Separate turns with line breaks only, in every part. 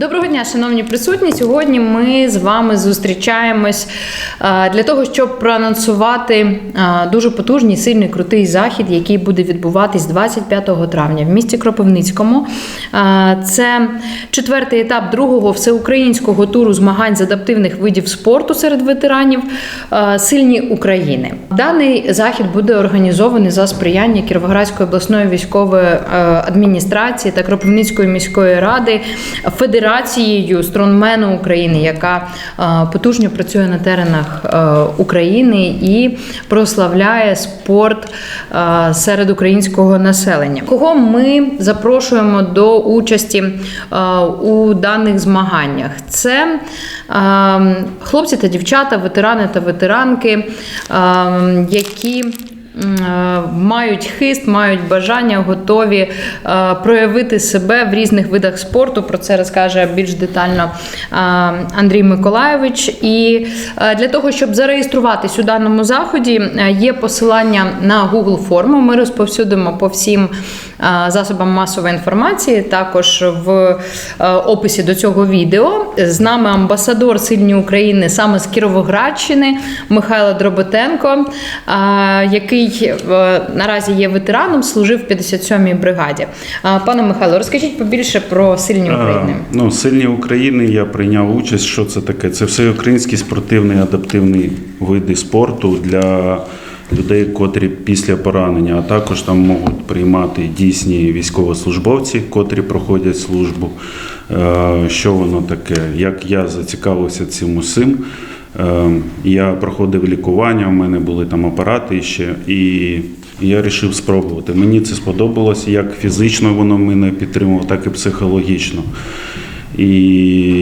Доброго дня, шановні присутні. Сьогодні ми з вами зустрічаємось для того, щоб проанонсувати дуже потужний, сильний, крутий захід, який буде відбуватись 25 травня в місті Кропивницькому. Це четвертий етап другого всеукраїнського туру змагань з адаптивних видів спорту серед ветеранів Сильні України. Даний захід буде організований за сприяння Кіровоградської обласної військової адміністрації та Кропивницької міської ради Федерацією стронгмену України, яка е, потужно працює на теренах е, України і прославляє спорт е, серед українського населення. Кого ми запрошуємо до участі у даних змаганнях? Це хлопці та дівчата, ветерани та ветеранки, які мають хист, мають бажання, готові е, проявити себе в різних видах спорту. Про це розкаже більш детально е, Андрій Миколайович. І е, для того, щоб зареєструватись у даному заході, е, є посилання на Google форму. Ми розповсюдимо по всім е, засобам масової інформації, також в е, описі до цього відео. З нами амбасадор Сильні України саме з Кіровоградщини Михайло Дроботенко, який е, наразі є ветераном, служив в 57-й бригаді. Пане Михайло, розкажіть побільше про Сильні України.
А, Ну, сильні України я прийняв участь. Що це таке? Це всеукраїнський спортивний адаптивний види спорту для людей, котрі після поранення, а також там можуть приймати дійсні військовослужбовці, котрі проходять службу. Е, Що воно таке? Як я зацікавився цим усім? Е, Я проходив лікування, у мене були там апарати ще, і я вирішив спробувати. Мені це сподобалось, як фізично воно мене підтримувало, так і психологічно. І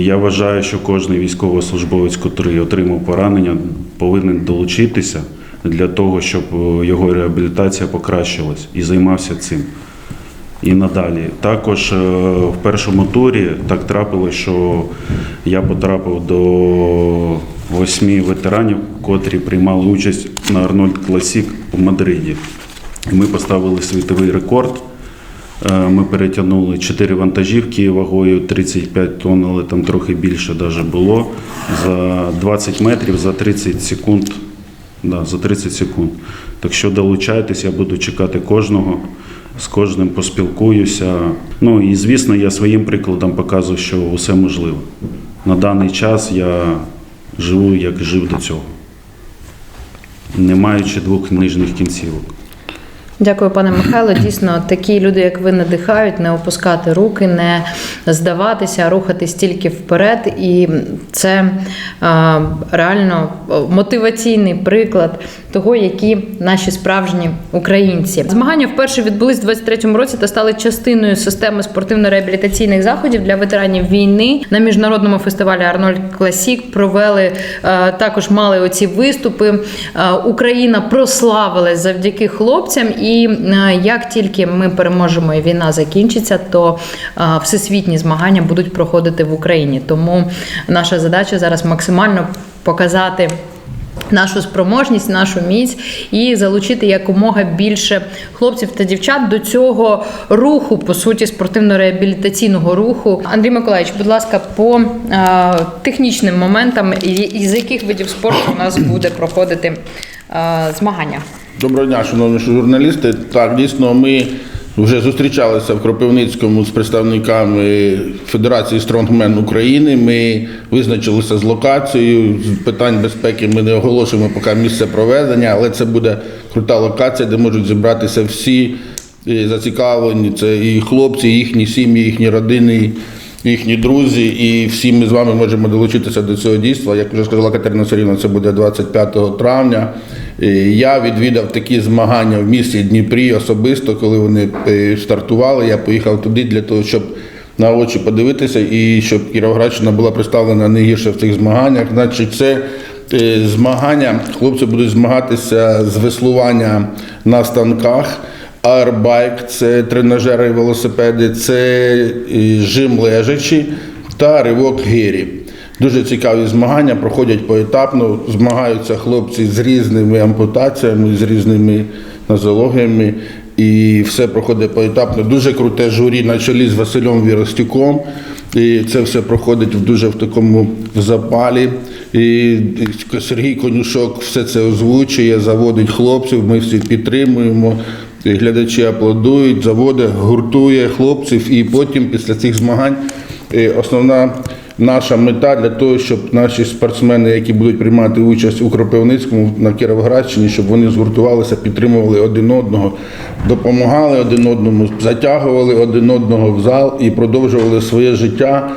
я вважаю, що кожен військовослужбовець, який отримав поранення, повинен долучитися для того, щоб е, його реабілітація покращилась і займався цим. І надалі. Також е, в першому турі так трапилось, що я потрапив до восьми ветеранів, котрі приймали участь на Арнольд Класік у Мадриді. Ми поставили світовий рекорд. Е, Ми перетягнули 4 вантажівки вагою 35 тонн, але там трохи більше даже було. За 20 метрів за 30 секунд. Да, за 30 секунд. Так що долучайтесь, я буду чекати кожного, з кожним поспілкуюся. Ну і звісно, я своїм прикладом показую, що усе можливо. На даний час я живу, як жив до цього, не маючи двох нижніх кінцівок.
Дякую, пане Михайло. Дійсно, такі люди, як ви, надихають не опускати руки, не здаватися, а рухатись тільки вперед. І це е, реально мотиваційний приклад того, які наші справжні українці. Змагання вперше відбулись у 23-му році та стали частиною системи спортивно-реабілітаційних заходів для ветеранів війни на міжнародному фестивалі Арнольд Класік. Провели е, також мали оці виступи. Е, Україна прославилась завдяки хлопцям. І е, як тільки ми переможемо і війна закінчиться, то е, всесвітні змагання будуть проходити в Україні. Тому наша задача зараз максимально показати. Нашу спроможність, нашу міць і залучити якомога більше хлопців та дівчат до цього руху, по суті, спортивно-реабілітаційного руху. Андрій Миколаївич, будь ласка, по е, технічним моментам, і- із яких видів спорту у нас буде проходити е, змагання?
Доброго дня, шановні журналісти. Так, дійсно, ми вже зустрічалися в Кропивницькому з представниками Федерації Стронгмен України. Ми визначилися з локацією. З питань безпеки ми не оголошуємо поки місце проведення, але це буде крута локація, де можуть зібратися всі е, зацікавлені. Це і хлопці, і їхні сім'ї, їхні родини. Їхні друзі, і всі ми з вами можемо долучитися до цього дійства. Як вже сказала Катерина Сарівна, це буде 25 травня. Е, Я відвідав такі змагання в місті Дніпрі особисто, коли вони е, стартували. Я поїхав туди для того, щоб на очі подивитися і щоб Кіровоградщина була представлена не гірше в цих змаганнях. Значить, це е, змагання. Хлопці будуть змагатися з веслування на станках. Аербайк, це тренажери, велосипеди, це жим лежачі та ривок гирі. Дуже цікаві змагання, проходять поетапно, змагаються хлопці з різними ампутаціями, з різними нозологіями. І все проходить поетапно. Дуже круте журі на чолі з Василем Віростюком. І це все проходить в дуже в такому запалі. І Сергій Конюшок все це озвучує, заводить хлопців. Ми всі підтримуємо. І глядачі аплодують, заводить, гуртує хлопців. І потім, після цих змагань, е, основна наша мета для того, щоб наші спортсмени, які будуть приймати участь у Кропивницькому на Кіровоградщині, щоб вони згуртувалися, підтримували один одного, допомагали один одному, затягували один одного в зал і продовжували своє життя,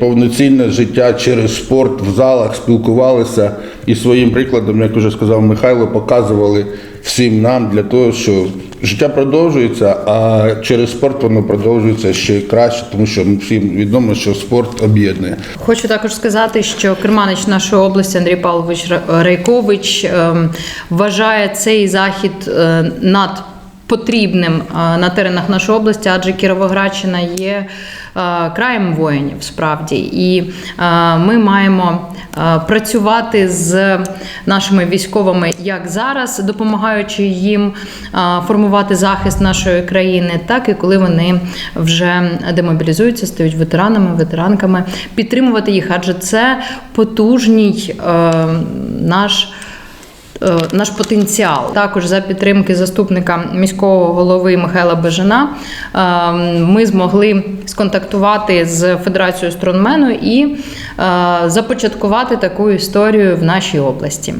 повноцінне життя через спорт в залах, спілкувалися і своїм прикладом, як вже сказав Михайло, показували всім нам для того, що життя продовжується, а через спорт воно продовжується ще краще, тому що всім відомо, що спорт об'єднує.
Хочу також сказати, що керманич нашої області Андрій Павлович Райкович ем, вважає цей захід е, над потрібним е, на теренах нашої області, адже Кіровоградщина є е, краєм воїнів справді, і е, ми маємо працювати з нашими військовими як зараз, допомагаючи їм формувати захист нашої країни, так і коли вони вже демобілізуються, стають ветеранами, ветеранками, підтримувати їх, адже це потужний е, наш. Е, Наш потенціал також за підтримки заступника міського голови Михайла Бежина е, ми змогли сконтактувати з Федерацією стронмену і е, започаткувати таку історію в нашій області.